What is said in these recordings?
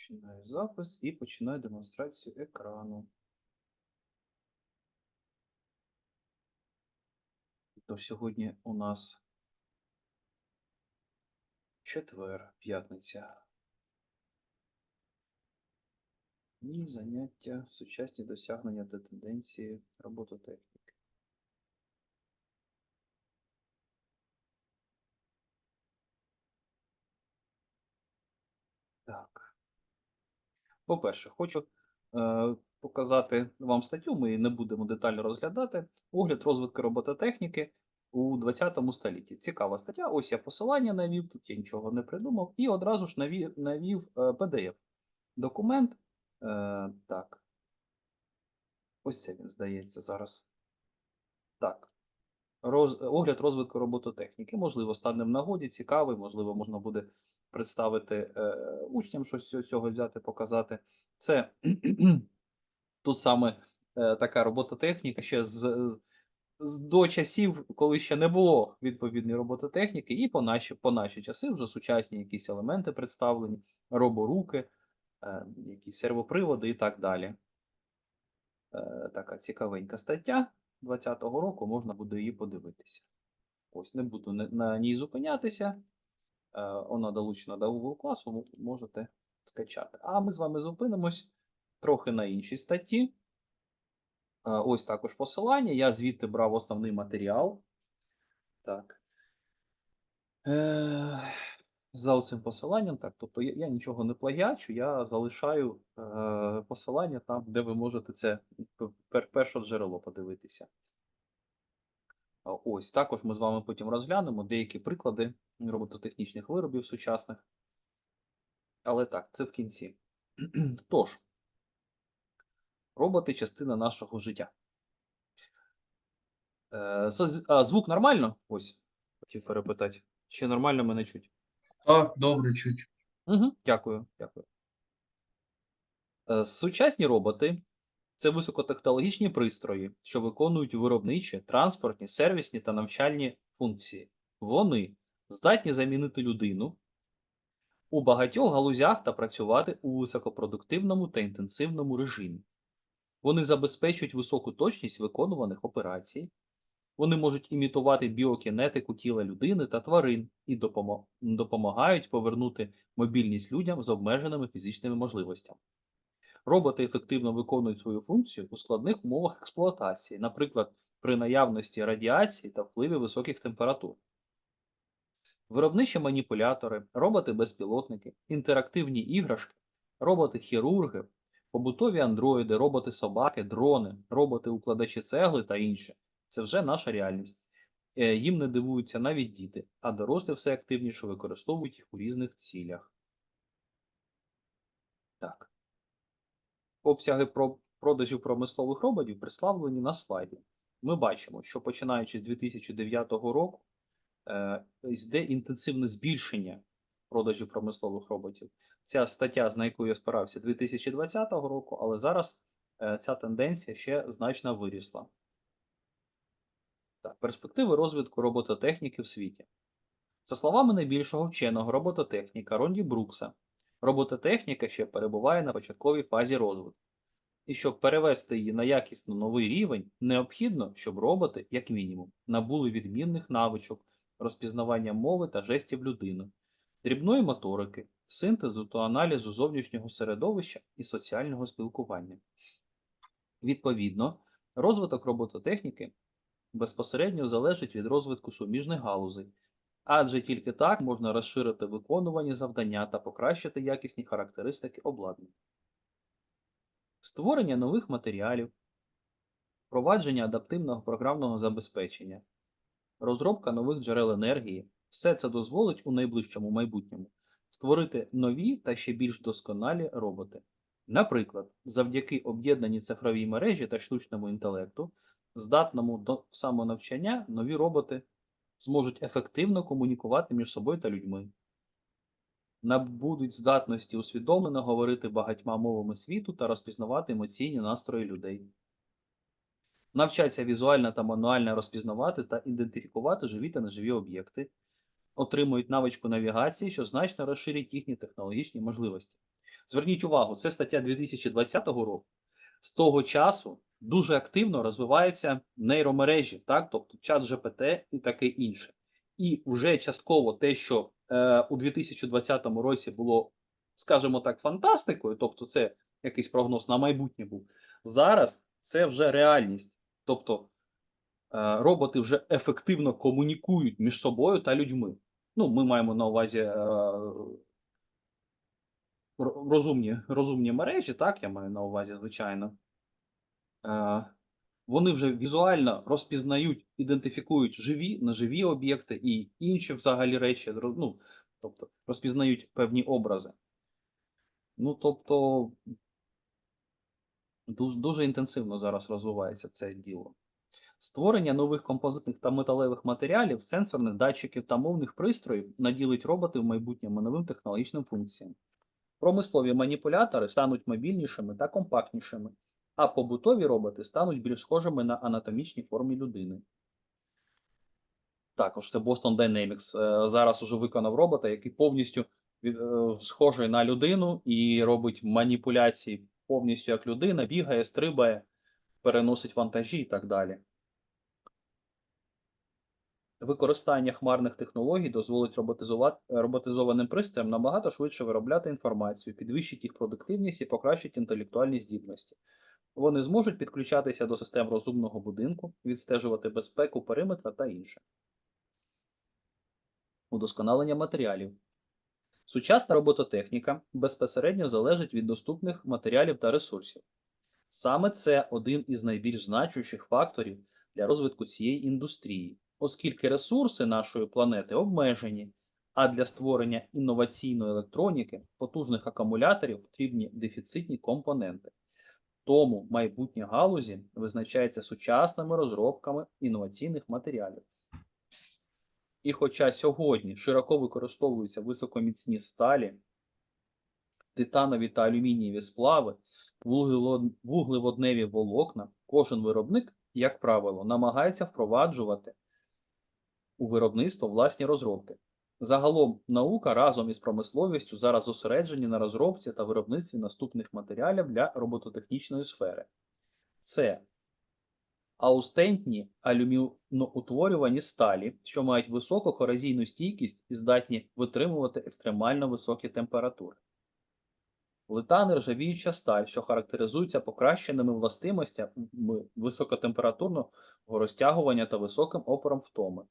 Починаю запис і починаю демонстрацію екрану. То сьогодні у нас четвер, п'ятниця. І заняття сучасні досягнення та тенденції робототехніки. Так. По-перше, хочу е, показати вам статтю, ми її не будемо детально розглядати. Огляд розвитку робототехніки у 20 столітті. Цікава стаття. Ось я посилання навів, тут я нічого не придумав, і одразу ж навів, навів е, PDF. Документ. Е, так. Ось це він здається зараз. Так. Роз, огляд розвитку робототехніки. Можливо, стане в нагоді, цікавий, можливо, можна буде представити е, учням щось з цього взяти, показати. Це тут саме е, така робототехніка ще з, з до часів, коли ще не було відповідної робототехніки, і по наші, по наші часи вже сучасні якісь елементи представлені, роборуки, е, якісь сервоприводи і так далі. Е, така цікавенька стаття 20-го року, можна буде її подивитися. Ось не буду на, ній зупинятися. Е, Вона долучена до Google класу, можете скачати. А ми з вами зупинимось трохи на іншій статті. Е, Ось також посилання. Я звідти брав основний матеріал. Так. Е, За цим посиланням, так, тобто я, я нічого не плагіачу, я залишаю е, посилання там, де ви можете це пер, перше джерело подивитися. А Ось також ми з вами потім розглянемо деякі приклади робототехнічних виробів сучасних. Але так, це в кінці. Тож, роботи частина нашого життя. Е, а, звук нормально? Ось, хотів перепитати. Чи нормально мене чуть? Так, добре, чуть. Угу, дякую, дякую. Е, Сучасні роботи це високотехнологічні пристрої, що виконують виробничі, транспортні, сервісні та навчальні функції. Вони здатні замінити людину у багатьох галузях та працювати у високопродуктивному та інтенсивному режимі. Вони забезпечують високу точність виконуваних операцій. Вони можуть імітувати біокінетику тіла людини та тварин і допомагають повернути мобільність людям з обмеженими фізичними можливостями. Роботи ефективно виконують свою функцію у складних умовах експлуатації, наприклад, при наявності радіації та впливі високих температур. Виробничі маніпулятори, роботи-безпілотники, інтерактивні іграшки, роботи-хірурги, побутові андроїди, роботи-собаки, дрони, роботи-укладачі цегли та інше це вже наша реальність. Е, Їм не дивуються навіть діти, а дорослі все активніше використовують їх у різних цілях. Так. Обсяги про продажів промислових роботів представлені на слайді. Ми бачимо, що починаючи з 2009 року е, йде інтенсивне збільшення продажів промислових роботів. Ця стаття, з якою я спирався 2020 року, але зараз е, ця тенденція ще значно вирісла. Так, перспективи розвитку робототехніки в світі. За словами найбільшого вченого робототехніка Ронді Брукса, робототехніка ще перебуває на початковій фазі розвитку. І щоб перевести її на якісно новий рівень, необхідно, щоб роботи, як мінімум, набули відмінних навичок, розпізнавання мови та жестів людини, дрібної моторики, синтезу та аналізу зовнішнього середовища і соціального спілкування. Відповідно, розвиток робототехніки безпосередньо залежить від розвитку суміжних галузей, адже тільки так можна розширити виконувані завдання та покращити якісні характеристики обладнання. Створення нових матеріалів, впровадження адаптивного програмного забезпечення, розробка нових джерел енергії все це дозволить у найближчому майбутньому створити нові та ще більш досконалі роботи. Наприклад, завдяки об'єднаній цифровій мережі та штучному інтелекту, здатному до самонавчання, нові роботи зможуть ефективно комунікувати між собою та людьми, набудуть здатності усвідомлено говорити багатьма мовами світу та розпізнавати емоційні настрої людей. Навчаться візуально та мануально розпізнавати та ідентифікувати живі та неживі об'єкти, отримують навичку навігації, що значно розширить їхні технологічні можливості, Зверніть увагу, це стаття 2020 року. З того часу дуже активно розвиваються нейромережі, так, тобто чат GPT і таке інше. І вже частково те, що е, у 2020 році було, скажімо так, фантастикою, тобто це якийсь прогноз на майбутнє був. Зараз це вже реальність. Тобто е, роботи вже ефективно комунікують між собою та людьми. Ну, ми маємо на увазі е, розумні, розумні мережі, так, я маю на увазі, звичайно. Е, вони вже візуально розпізнають, ідентифікують живі, неживі об'єкти і інші взагалі речі, ну, тобто розпізнають певні образи. Ну, тобто, дуже, дуже інтенсивно зараз розвивається це діло. Створення нових композитних та металевих матеріалів, сенсорних датчиків та мовних пристроїв наділить роботи в майбутньому новим технологічним функціям. Промислові маніпулятори стануть мобільнішими та компактнішими, а побутові роботи стануть більш схожими на анатомічні форми людини. Також це Boston Dynamics е, зараз уже виконав робота, який повністю е, схожий на людину і робить маніпуляції повністю як людина, бігає, стрибає, переносить вантажі і так далі. Використання хмарних технологій дозволить роботизованим пристроям набагато швидше виробляти інформацію, підвищить їх продуктивність і покращить інтелектуальні здібності. Вони зможуть підключатися до систем розумного будинку, відстежувати безпеку периметра та інше. Удосконалення матеріалів. Сучасна робототехніка безпосередньо залежить від доступних матеріалів та ресурсів. Саме це один із найбільш значущих факторів для розвитку цієї індустрії, оскільки ресурси нашої планети обмежені, а для створення інноваційної електроніки, потужних акумуляторів потрібні дефіцитні компоненти. Тому майбутнє галузі визначається сучасними розробками інноваційних матеріалів. І хоча сьогодні широко використовуються високоміцні сталі, титанові та алюмінієві сплави, вуглеводневі волокна, кожен виробник, як правило, намагається впроваджувати у виробництво власні розробки. Загалом наука разом із промисловістю зараз зосереджені на розробці та виробництві наступних матеріалів для робототехнічної сфери. Це аустентні алюміноутворювані сталі, що мають високу корозійну стійкість і здатні витримувати екстремально високі температури. Литано-ржавіюча сталь, що характеризується покращеними властимостями високотемпературного розтягування та високим опором втоми.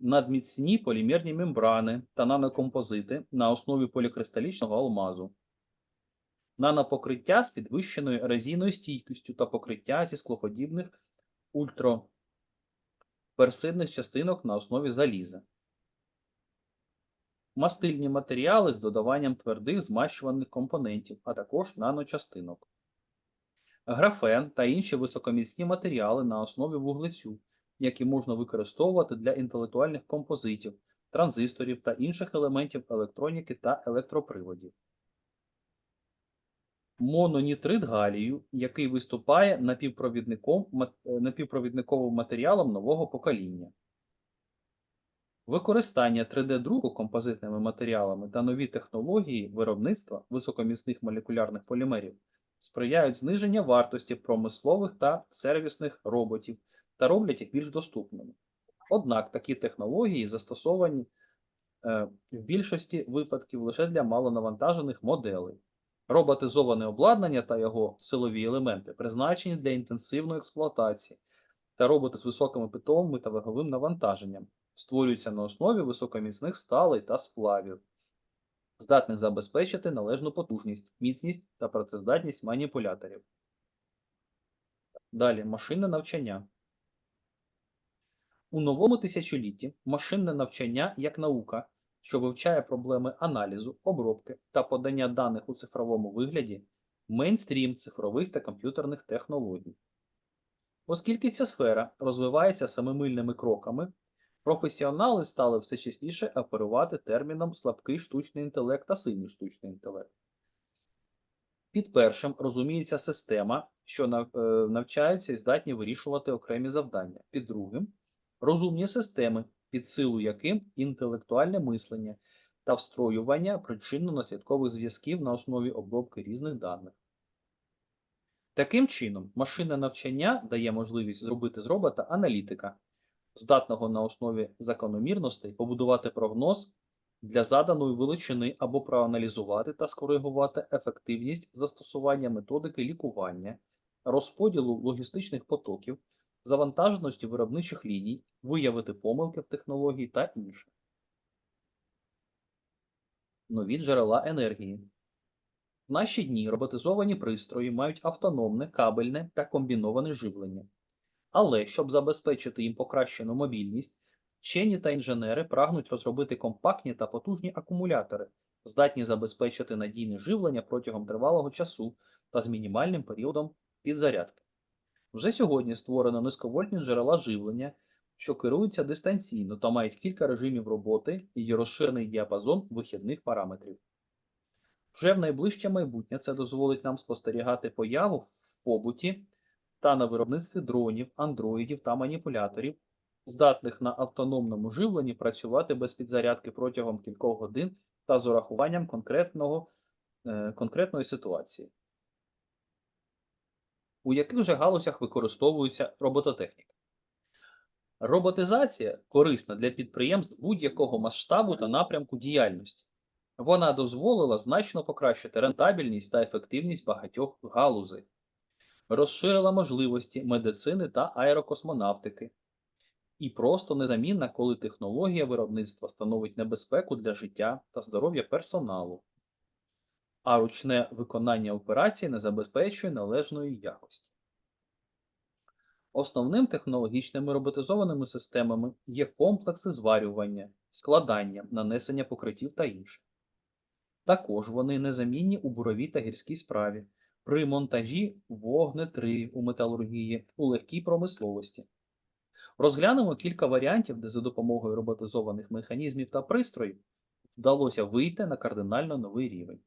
Надміцні полімерні мембрани та нанокомпозити на основі полікристалічного алмазу. Нанопокриття з підвищеною ерозійною стійкістю та покриття зі склоподібних ультраперсидних частинок на основі заліза. Мастильні матеріали з додаванням твердих змащуваних компонентів, а також наночастинок. Графен та інші високоміцні матеріали на основі вуглецю, які можна використовувати для інтелектуальних композитів, транзисторів та інших елементів електроніки та електроприводів. Мононітрид галію, який виступає напівпровідником, е, напівпровідниковим матеріалом нового покоління. Використання 3D-друку композитними матеріалами та нові технології виробництва високоміцних молекулярних полімерів сприяють зниження вартості промислових та сервісних роботів та роблять їх більш доступними. Однак такі технології застосовані е, в більшості випадків лише для малонавантажених моделей. Роботизоване обладнання та його силові елементи призначені для інтенсивної експлуатації, та роботи з високими питомими та ваговим навантаженням створюються на основі високоміцних сталей та сплавів, здатних забезпечити належну потужність, міцність та працездатність маніпуляторів. Далі машинне навчання. У новому тисячолітті машинне навчання як наука, що вивчає проблеми аналізу, обробки та подання даних у цифровому вигляді, мейнстрім цифрових та комп'ютерних технологій. Оскільки ця сфера розвивається самимильними кроками, професіонали стали все частіше оперувати терміном слабкий штучний інтелект та сильний штучний інтелект. Під першим розуміється система, що е, навчаються і здатні вирішувати окремі завдання. Під другим розумні системи, під силу яким інтелектуальне мислення та встроювання причинно-наслідкових зв'язків на основі обробки різних даних. Таким чином, машинне навчання дає можливість зробити з робота аналітика, здатного на основі закономірностей побудувати прогноз для заданої величини або проаналізувати та скоригувати ефективність застосування методики лікування, розподілу логістичних потоків, завантаженості виробничих ліній, виявити помилки в технології та інше. Нові джерела енергії. В наші дні роботизовані пристрої мають автономне, кабельне та комбіноване живлення. Але щоб забезпечити їм покращену мобільність, вчені та інженери прагнуть розробити компактні та потужні акумулятори, здатні забезпечити надійне живлення протягом тривалого часу та з мінімальним періодом підзарядки. Вже сьогодні створено низьковольтні джерела живлення, що керуються дистанційно та мають кілька режимів роботи і розширений діапазон вихідних параметрів. Вже в найближче майбутнє це дозволить нам спостерігати появу в побуті та на виробництві дронів, андроїдів та маніпуляторів, здатних на автономному живленні працювати без підзарядки протягом кількох годин та з урахуванням конкретного, е, конкретної ситуації. У яких же галузях використовується робототехніка? Роботизація корисна для підприємств будь-якого масштабу та напрямку діяльності. Вона дозволила значно покращити рентабельність та ефективність багатьох галузей, розширила можливості медицини та аерокосмонавтики, і просто незамінна, коли технологія виробництва становить небезпеку для життя та здоров'я персоналу, а ручне виконання операцій не забезпечує належної якості. Основним технологічними роботизованими системами є комплекси зварювання, складання, нанесення покриттів та інше. Також вони незамінні у буровій та гірській справі, при монтажі вогнетривів у металургії, у легкій промисловості. Розглянемо кілька варіантів, де за допомогою роботизованих механізмів та пристроїв вдалося вийти на кардинально новий рівень.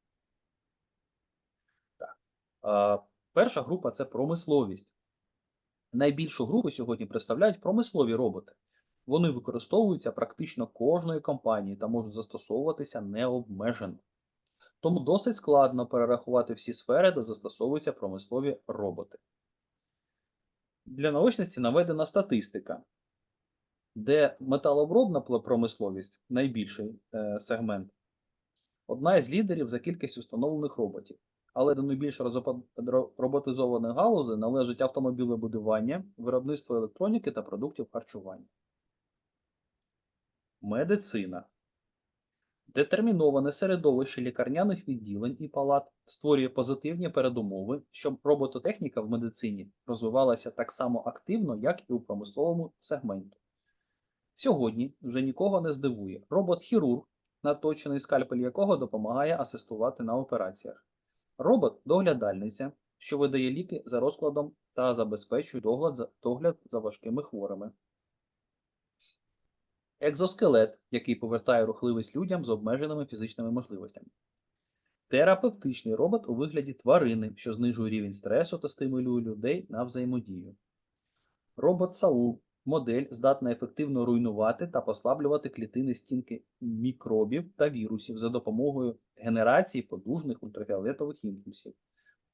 Перша група це промисловість. Найбільшу групу сьогодні представляють промислові роботи. Вони використовуються практично кожною компанією та можуть застосовуватися необмежено. Тому досить складно перерахувати всі сфери, де застосовуються промислові роботи. Для наочності наведена статистика, де металообробна промисловість найбільший е, сегмент, одна із лідерів за кількістю встановлених роботів. Але до найбільш роботизованих галузей належить автомобілебудування, виробництво електроніки та продуктів харчування. Медицина. Детерміноване середовище лікарняних відділень і палат створює позитивні передумови, щоб робототехніка в медицині розвивалася так само активно, як і у промисловому сегменті. Сьогодні вже нікого не здивує робот-хірург, наточений скальпель якого допомагає асистувати на операціях. Робот-доглядальниця, що видає ліки за розкладом та забезпечує догляд за, догляд за важкими хворими. Екзоскелет, який повертає рухливість людям з обмеженими фізичними можливостями. Терапевтичний робот у вигляді тварини, що знижує рівень стресу та стимулює людей на взаємодію. Робот Саул модель здатна ефективно руйнувати та послаблювати клітини стінки мікробів та вірусів за допомогою генерації потужних ультрафіолетових імпульсів.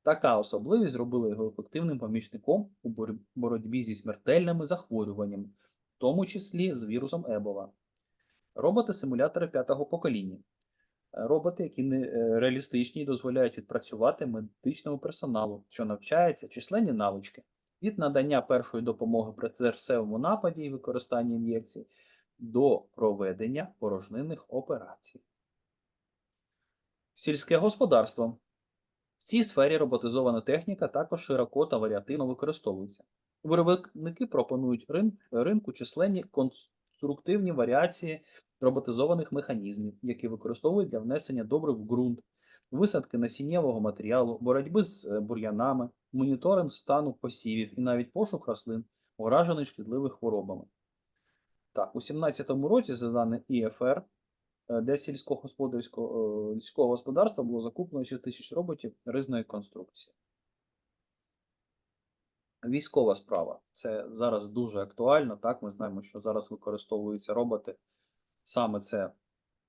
Така особливість зробила його ефективним помічником у боротьбі зі смертельними захворюваннями, в тому числі з вірусом Ебола. Роботи-симулятори п'ятого покоління. Роботи, які не е, реалістичні дозволяють відпрацювати медичному персоналу, що навчається численні навички від надання першої допомоги при серцевому нападі і використання ін'єкцій до проведення порожнинних операцій. Сільське господарство. В цій сфері роботизована техніка також широко та варіативно використовується. Виробники пропонують рин- ринку численні конструктивні варіації роботизованих механізмів, які використовують для внесення добрив в ґрунт, висадки насіннєвого матеріалу, боротьби з е, бур'янами, моніторинг стану посівів і навіть пошук рослин, уражених шкідливими хворобами. Так, у 2017 році, за даними ІФР, для сільського господарства було закуплено 6 тисяч роботів різної конструкції. Військова справа. Це зараз дуже актуально. Так, ми знаємо, що зараз використовуються роботи. Саме це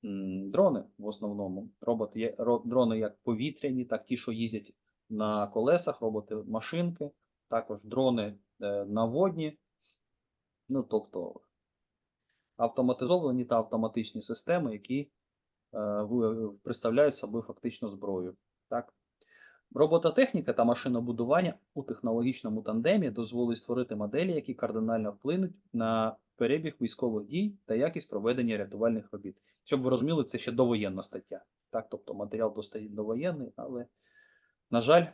дрони в основному. Роботи є дрони як повітряні, так ті, що їздять на колесах, роботи машинки, також дрони на наводні. Ну, тобто автоматизовані та автоматичні системи, які е, представляють собою фактично зброю. Так? Робототехніка та машинобудування у технологічному тандемі дозволить створити моделі, які кардинально вплинуть на перебіг військових дій та якість проведення рятувальних робіт. Щоб ви розуміли, це ще довоєнна стаття. Так, тобто матеріал достатньо довоєнний, але, на жаль,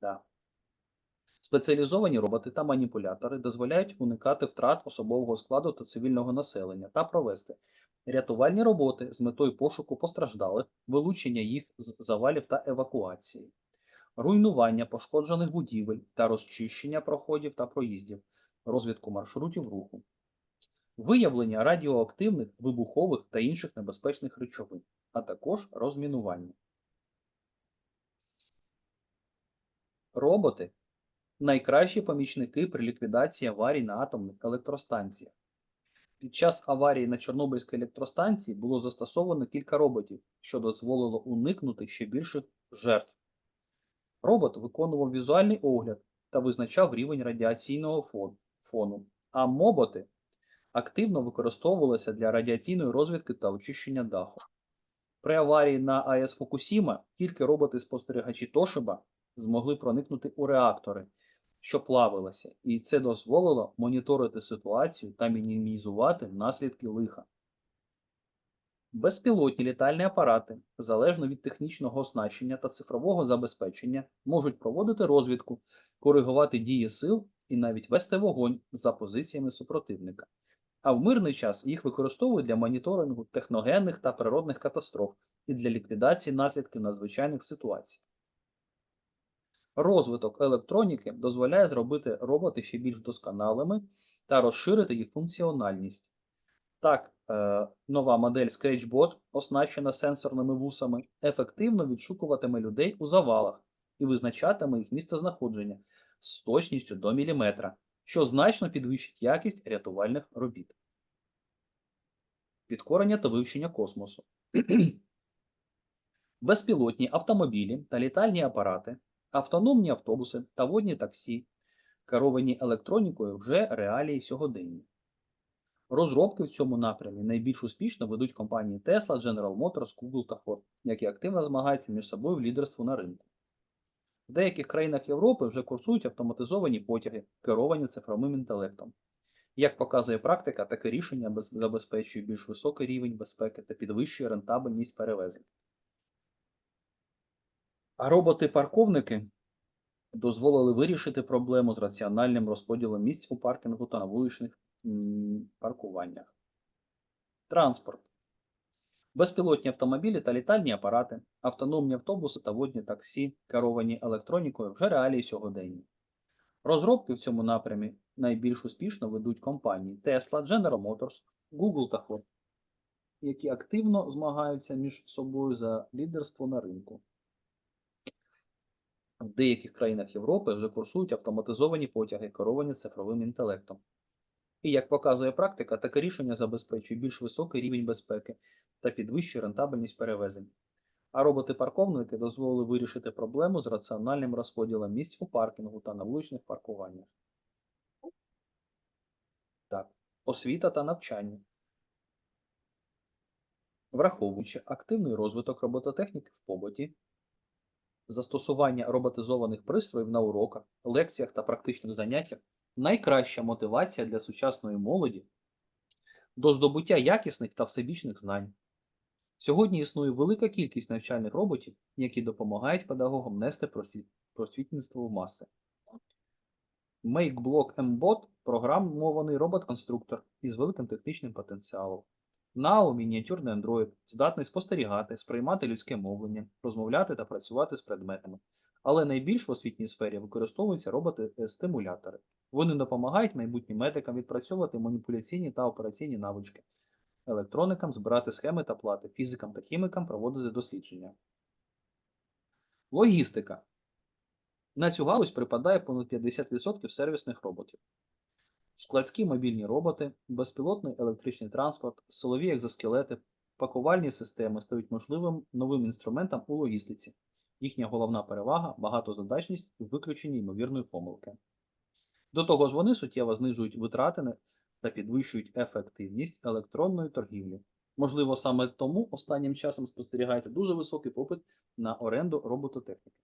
да. Спеціалізовані роботи та маніпулятори дозволяють уникати втрат особового складу та цивільного населення та провести рятувальні роботи з метою пошуку постраждалих, вилучення їх з завалів та евакуації, руйнування пошкоджених будівель та розчищення проходів та проїздів, розвідку маршрутів руху, виявлення радіоактивних, вибухових та інших небезпечних речовин, а також розмінування. Роботи найкращі помічники при ліквідації аварій на атомних електростанціях. Під час аварії на Чорнобильській електростанції було застосовано кілька роботів, що дозволило уникнути ще більших жертв. Робот виконував візуальний огляд та визначав рівень радіаційного фону, а моботи активно використовувалися для радіаційної розвідки та очищення даху. При аварії на АЕС Фукусіма тільки роботи-спостерігачі Тошиба змогли проникнути у реактори, що плавилися, і це дозволило моніторити ситуацію та мінімізувати наслідки лиха. Безпілотні літальні апарати, залежно від технічного оснащення та цифрового забезпечення, можуть проводити розвідку, коригувати дії сил і навіть вести вогонь за позиціями супротивника. А в мирний час їх використовують для моніторингу техногенних та природних катастроф і для ліквідації наслідків надзвичайних ситуацій. Розвиток електроніки дозволяє зробити роботи ще більш досконалими та розширити їх функціональність. Так, е, нова модель ScratchBot, оснащена сенсорними вусами, ефективно відшукуватиме людей у завалах і визначатиме їх місцезнаходження з точністю до міліметра, що значно підвищить якість рятувальних робіт. Підкорення та вивчення космосу. Безпілотні автомобілі та літальні апарати, автономні автобуси та водні таксі, керовані електронікою вже реалії сьогодення. Розробки в цьому напрямі найбільш успішно ведуть компанії Tesla, General Motors, Google та Ford, які активно змагаються між собою в лідерству на ринку. В деяких країнах Європи вже курсують автоматизовані потяги, керовані цифровим інтелектом. Як показує практика, таке рішення забезпечує більш високий рівень безпеки та підвищує рентабельність перевезень. Роботи-парковники дозволили вирішити проблему з раціональним розподілом місць у паркінгу та на вуличних паркуваннях. Транспорт. Безпілотні автомобілі та літальні апарати, автономні автобуси та водні таксі, керовані електронікою вже реалії сьогодення. Розробки в цьому напрямі найбільш успішно ведуть компанії Tesla, General Motors, Google та Ford, які активно змагаються між собою за лідерство на ринку. В деяких країнах Європи вже курсують автоматизовані потяги, керовані цифровим інтелектом. І як показує практика, таке рішення забезпечує більш високий рівень безпеки та підвищує рентабельність перевезень. А роботи-парковники дозволили вирішити проблему з раціональним розподілом місць у паркінгу та на вуличних паркуваннях. Так, освіта та навчання. Враховуючи активний розвиток робототехніки в побуті, застосування роботизованих пристроїв на уроках, лекціях та практичних заняттях найкраща мотивація для сучасної молоді до здобуття якісних та всебічних знань. Сьогодні існує велика кількість навчальних роботів, які допомагають педагогам нести просвітництво в маси. MakeBlock MBot – програмований робот-конструктор із великим технічним потенціалом. NAO – мініатюрний Android, здатний спостерігати, сприймати людське мовлення, розмовляти та працювати з предметами. Але найбільш в освітній сфері використовуються роботи-стимулятори. Вони допомагають майбутнім медикам відпрацьовувати маніпуляційні та операційні навички, електроникам збирати схеми та плати, фізикам та хімікам проводити дослідження. Логістика. На цю галузь припадає понад 50% сервісних роботів. Складські мобільні роботи, безпілотний електричний транспорт, силові екзоскелети, Пакувальні системи стають можливим новим інструментом у логістиці. Їхня головна перевага багатозадачність і виключення ймовірної помилки. До того ж, вони суттєво знижують витрати та підвищують ефективність електронної торгівлі. Можливо, саме тому останнім часом спостерігається дуже високий попит на оренду робототехніки.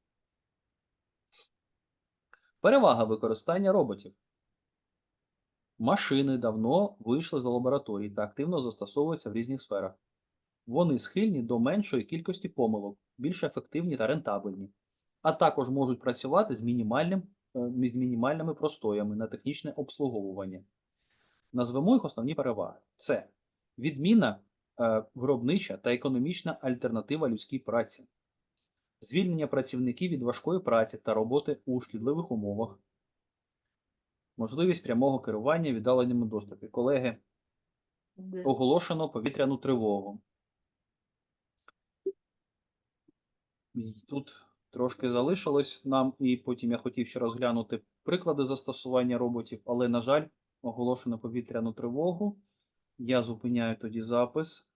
Перевага використання роботів. Машини давно вийшли з лабораторій та активно застосовуються в різних сферах. Вони схильні до меншої кількості помилок, більш ефективні та рентабельні, а також можуть працювати з, мінімальним, е, з мінімальними простоями на технічне обслуговування. Назвемо їх основні переваги: це відміна е, виробнича та економічна альтернатива людській праці, звільнення працівників від важкої праці та роботи у шкідливих умовах, можливість прямого керування віддаленому доступі. Колеги, оголошено повітряну тривогу. Тут трошки залишилось нам, і потім я хотів ще розглянути приклади застосування роботів, але, на жаль, оголошено повітряну тривогу. Я зупиняю тоді запис.